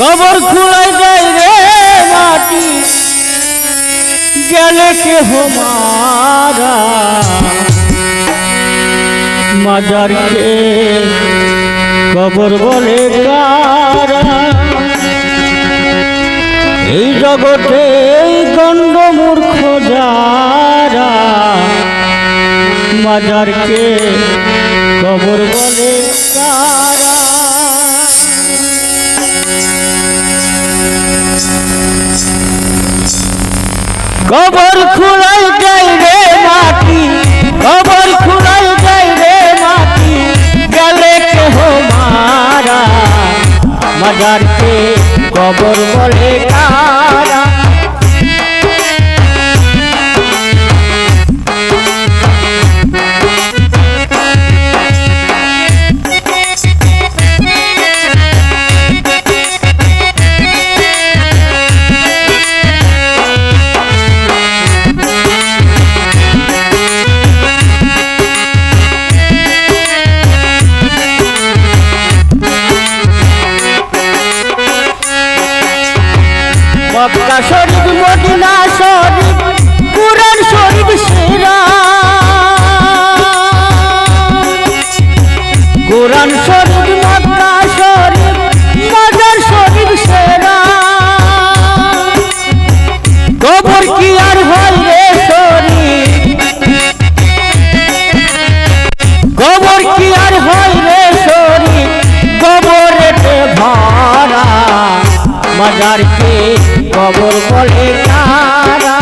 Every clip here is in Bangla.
কবর খুলাই যায় রে মাটি। গেলে কেহ মারা। মাজারকে কবর বলে কারা এই জগতে গণ্ড মূর্খ যারা। মাজারকে কবর বলে কবর খুলাই যাই রে মাটি কবর খুলাই যাই রে মাটি, গেলে কেহ মারা। মাজারকে কবর বলে কারা মক্কা শরীফ মদিনা শরীফ, কুরআন শরীফ সেরা কুরআন শরীফ, মক্কা শরীফ মাজার শরীফ সেরা কবর কি আর হয় রে শরীফ? কবর কি আর হয় রে শরীফ? কবরেতে ভরা মাজারকে কবর বলে তারা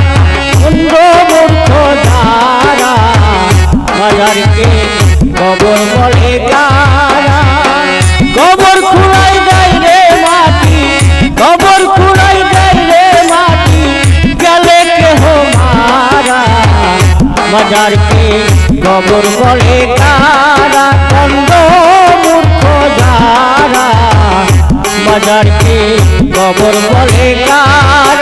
অন্ধ মূর্খ যারা মাজারকে কবর বলে তারা কবর খুলাই দেয় রে মাটি কবর খুলাই দেয় রে মাটি, গেলে কেহ মারা। মাজারকে কবর বলে তারা অন্ধ মূর্খ যারা মাজারকে কবর বলে কারা?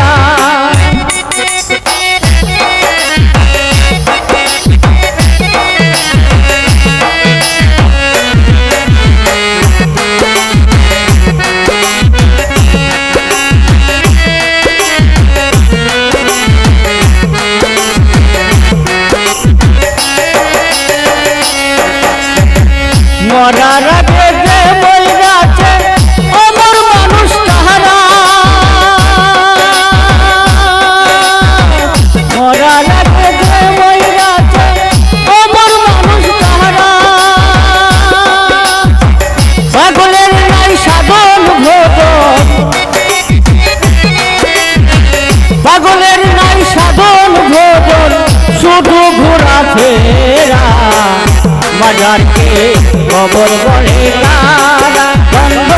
মাজারকে কবর বলে তারা বন্ধ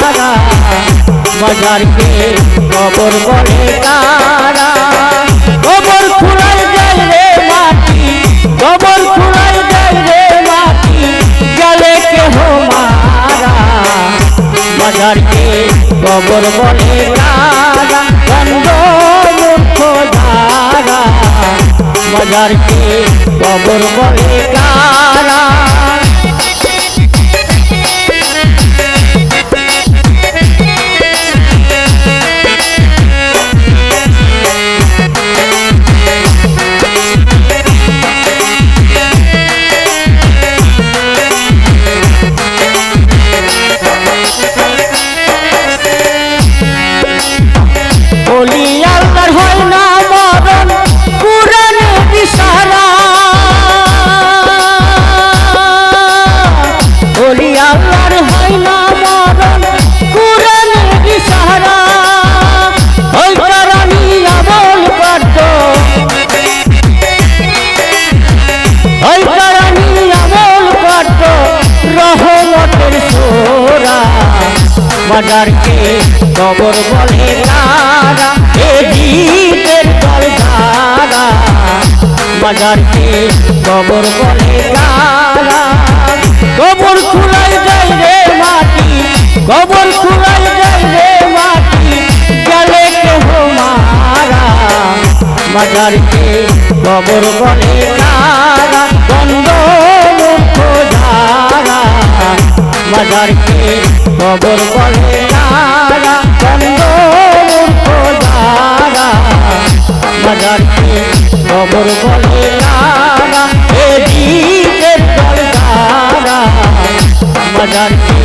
যারা মাজারকে কবর বলে তারা। কবর খুলাই যায় মাটি কবর খুলাই যায় মাটি, গেলে কেহ মারা। মাজারকে কবর বলে তারা। মাজারকে কবর বলে কারা মাজারকে কবর বলে তারা এ গীতের দল তারা মাজারকে কবর বলে তারা কবর খুলাই যায় রে মাটি কবর খুলাই যায় রে মাটি, গেলে কেহ মারা। মাজারকে কবর বলে তারা বন্ধ মুখ যারা খবর পড়ে তারা চন্দ্রমুখ তারা বাজারকে খবর পড়ে তারা এদিকে তারা বাজারকে